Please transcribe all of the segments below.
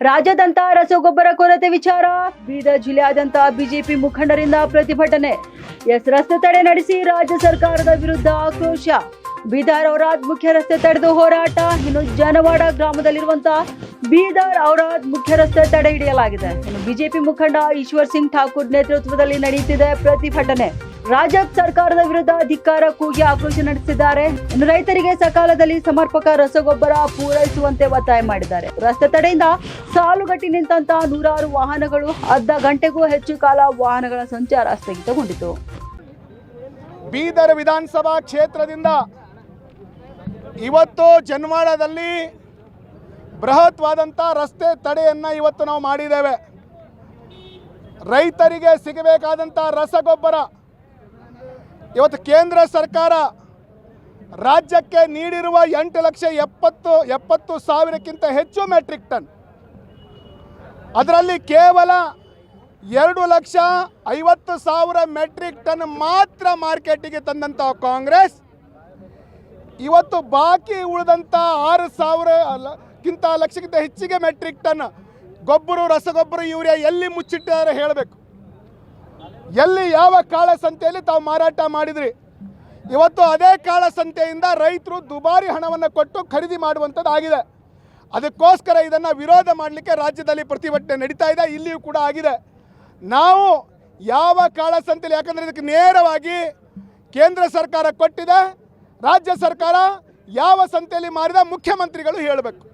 ರಾಜ್ಯಾದ್ಯಂತ ರಸಗೊಬ್ಬರ ಕೊರತೆ ವಿಚಾರ, ಬೀದರ್ ಜಿಲ್ಲೆಯಾದ್ಯಂತ ಬಿಜೆಪಿ ಮುಖಂಡರಿಂದ ಪ್ರತಿಭಟನೆ. ಎಸ್ ರಸ್ತೆ ತಡೆ ನಡೆಸಿ ರಾಜ್ಯ ಸರ್ಕಾರದ ವಿರುದ್ಧ ಆಕ್ರೋಶ. ಬೀದರ್ ಔರಾದ್ ಮುಖ್ಯ ರಸ್ತೆ ತಡೆದು ಹೋರಾಟ. ಇನ್ನು ಜನವಾಡ ಗ್ರಾಮದಲ್ಲಿರುವಂತಹ ಬೀದರ್ ಔರಾದ್ ಮುಖ್ಯ ರಸ್ತೆ ತಡೆ ಹಿಡಿಯಲಾಗಿದೆ. ಇನ್ನು ಬಿಜೆಪಿ ಮುಖಂಡ ಈಶ್ವರ್ ಸಿಂಗ್ ಠಾಕೂರ್ ನೇತೃತ್ವದಲ್ಲಿ ನಡೆಯುತ್ತಿದೆ ಪ್ರತಿಭಟನೆ. ರಾಜ್ಯ ಸರ್ಕಾರದ ವಿರುದ್ಧ ಧಿಕ್ಕಾರ ಕೂಗಿ ಆಕ್ರೋಶ ನಡೆಸಿದ್ದಾರೆ. ರೈತರಿಗೆ ಸಕಾಲದಲ್ಲಿ ಸಮರ್ಪಕ ರಸಗೊಬ್ಬರ ಪೂರೈಸುವಂತೆ ಒತ್ತಾಯ ಮಾಡಿದ್ದಾರೆ. ರಸ್ತೆ ತಡೆಯಿಂದ ಸಾಲುಗಟ್ಟಿ ನಿಂತಹ ನೂರಾರು ವಾಹನಗಳು, ಅರ್ಧ ಗಂಟೆಗೂ ಹೆಚ್ಚು ಕಾಲ ವಾಹನಗಳ ಸಂಚಾರ ಸ್ಥಗಿತಗೊಂಡಿತು. ಬೀದರ್ ವಿಧಾನಸಭಾ ಕ್ಷೇತ್ರದಿಂದ ಇವತ್ತು ಜನ್ವಾಡದಲ್ಲಿ ಬೃಹತ್ವಾದಂಥ ರಸ್ತೆ ತಡೆಯನ್ನು ಇವತ್ತು ನಾವು ಮಾಡಿದ್ದೇವೆ. ರೈತರಿಗೆ ಸಿಗಬೇಕಾದಂಥ ರಸಗೊಬ್ಬರ ಇವತ್ತು ಕೇಂದ್ರ ಸರ್ಕಾರ ರಾಜ್ಯಕ್ಕೆ ನೀಡಿರುವ ಎಂಟು ಲಕ್ಷ ಎಪ್ಪತ್ತು ಎಪ್ಪತ್ತು ಸಾವಿರಕ್ಕಿಂತ ಹೆಚ್ಚು ಮೆಟ್ರಿಕ್ ಟನ್ ಅದರಲ್ಲಿ ಕೇವಲ ಎರಡು ಲಕ್ಷ ಐವತ್ತು ಸಾವಿರ ಮೆಟ್ರಿಕ್ ಟನ್ ಮಾತ್ರ ಮಾರ್ಕೆಟಿಗೆ ತಂದಂತಹ ಕಾಂಗ್ರೆಸ್. ಇವತ್ತು ಬಾಕಿ ಉಳಿದಂಥ ಆರು ಸಾವಿರ ಲ- ಕ್ಕಿಂತ ಲಕ್ಷಕ್ಕಿಂತ ಹೆಚ್ಚಿಗೆ ಮೆಟ್ರಿಕ್ ಟನ್ ಗೊಬ್ಬರ, ರಸಗೊಬ್ಬರ, ಯೂರಿಯಾ ಎಲ್ಲಿ ಮುಚ್ಚಿಟ್ಟಿದ್ದಾರೆ ಹೇಳಬೇಕು. ಎಲ್ಲಿ ಯಾವ ಕಾಳಸಂತೆಯಲ್ಲಿ ತಾವು ಮಾರಾಟ ಮಾಡಿದ್ರಿ? ಇವತ್ತು ಅದೇ ಕಾಳಸಂತೆಯಿಂದ ರೈತರು ದುಬಾರಿ ಹಣವನ್ನು ಕೊಟ್ಟು ಖರೀದಿ ಮಾಡುವಂಥದ್ದು ಆಗಿದೆ. ಅದಕ್ಕೋಸ್ಕರ ಇದನ್ನು ವಿರೋಧ ಮಾಡಲಿಕ್ಕೆ ರಾಜ್ಯದಲ್ಲಿ ಪ್ರತಿಭಟನೆ ನಡೀತಾ ಇದೆ, ಇಲ್ಲಿಯೂ ಕೂಡ ಆಗಿದೆ. ನಾವು ಯಾವ ಕಾಳಸಂತೆಯಲ್ಲಿ ಯಾಕಂದರೆ ಇದಕ್ಕೆ ನೇರವಾಗಿ ಕೇಂದ್ರ ಸರ್ಕಾರ ಕೊಟ್ಟಿದೆ, ರಾಜ್ಯ ಸರ್ಕಾರ ಯಾವ ಸಂತೆಯಲ್ಲಿ ಮಾರಿದ ಮುಖ್ಯಮಂತ್ರಿಗಳು ಹೇಳಬೇಕು.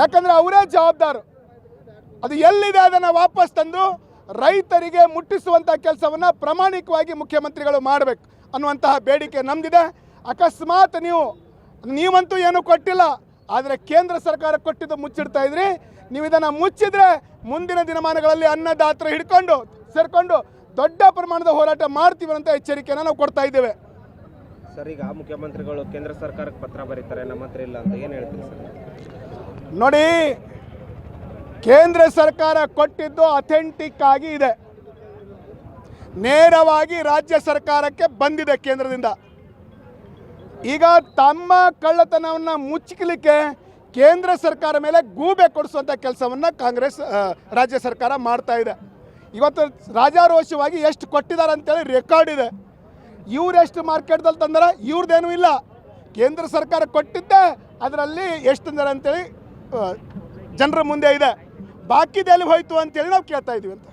ಯಾಕಂದರೆ ಅವರೇ ಜವಾಬ್ದಾರು. ಅದು ಎಲ್ಲಿದೆ ಅದನ್ನು ವಾಪಸ್ ತಂದು ರೈತರಿಗೆ ಮುಟ್ಟಿಸುವಂಥ ಕೆಲಸವನ್ನು ಪ್ರಾಮಾಣಿಕವಾಗಿ ಮುಖ್ಯಮಂತ್ರಿಗಳು ಮಾಡಬೇಕು ಅನ್ನುವಂತಹ ಬೇಡಿಕೆ ನಮ್ದಿದೆ. ಅಕಸ್ಮಾತ್ ನೀವು ನೀವಂತೂ ಏನೂ ಕೊಟ್ಟಿಲ್ಲ ಆದರೆ ಕೇಂದ್ರ ಸರ್ಕಾರ ಕೊಟ್ಟಿದ್ದು ಮುಚ್ಚಿಡ್ತಾ ಇದ್ರಿ. ನೀವು ಇದನ್ನು ಮುಚ್ಚಿದ್ರೆ ಮುಂದಿನ ದಿನಮಾನಗಳಲ್ಲಿ ಅನ್ನದಾತ್ರ ಹಿಡ್ಕೊಂಡು ಸೇರಿಕೊಂಡು ದೊಡ್ಡ ಪ್ರಮಾಣದ ಹೋರಾಟ ಮಾಡ್ತೀವಿ ಅಂತ ಎಚ್ಚರಿಕೆಯನ್ನು ನಾವು ಕೊಡ್ತಾ ಇದ್ದೇವೆ. ಸರ್ ಈಗ ಮುಖ್ಯಮಂತ್ರಿಗಳು ಕೇಂದ್ರ ಸರ್ಕಾರಕ್ಕೆ ಪತ್ರ ಬರೀತಾರೆ ನಮ್ಮ ಹತ್ರ ಇಲ್ಲ ಅಂತ ಏನು ಹೇಳ್ತೀರಿ ಸರ್? ನೋಡಿ ಕೇಂದ್ರ ಸರ್ಕಾರ ಕೊಟ್ಟಿದ್ದು ಅಥೆಂಟಿಕ್ ಆಗಿ ಇದೆ. ನೇರವಾಗಿ ರಾಜ್ಯ ಸರ್ಕಾರಕ್ಕೆ ಬಂದಿದೆ ಕೇಂದ್ರದಿಂದ. ಈಗ ತಮ್ಮ ಕಳ್ಳತನವನ್ನು ಮುಚ್ಚಲಿಕ್ಕೆ ಕೇಂದ್ರ ಸರ್ಕಾರ ಮೇಲೆ ಗೂಬೆ ಕೊಡಿಸುವಂಥ ಕೆಲಸವನ್ನು ಕಾಂಗ್ರೆಸ್ ರಾಜ್ಯ ಸರ್ಕಾರ ಮಾಡ್ತಾ ಇದೆ. ಇವತ್ತು ರಾಜಾರೋಷವಾಗಿ ಎಷ್ಟು ಕೊಟ್ಟಿದ್ದಾರೆ ಅಂತೇಳಿ ರೆಕಾರ್ಡ್ ಇದೆ. ಇವ್ರು ಎಷ್ಟು ಮಾರ್ಕೆಟ್ದಲ್ಲಿ ತಂದರೆ ಇವ್ರದ್ದೇನೂ ಇಲ್ಲ. ಕೇಂದ್ರ ಸರ್ಕಾರ ಕೊಟ್ಟಿದ್ದೆ, ಅದರಲ್ಲಿ ಎಷ್ಟು ತಂದರೆ ಅಂತೇಳಿ ಜನರ ಮುಂದೆ ಇದೆ. ಬಾಕಿದೆಲ್ಲಿ ಹೋಯ್ತು ಅಂತೇಳಿ ನಾವು ಕೇಳ್ತಾ ಇದೀವಿ ಅಂತ.